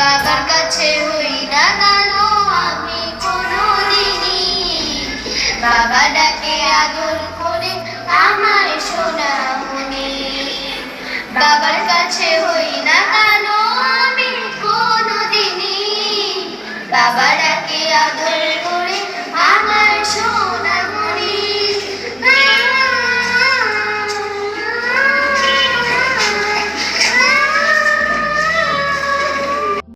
বাবার কাছে হই না গেল আমি কোনো দিনই বাবা ডাকে আদর করে আমার সোনা মনে। বাবার কাছে হই না গেল আমি কোনোদিনই বাবা ডাকে আদর করে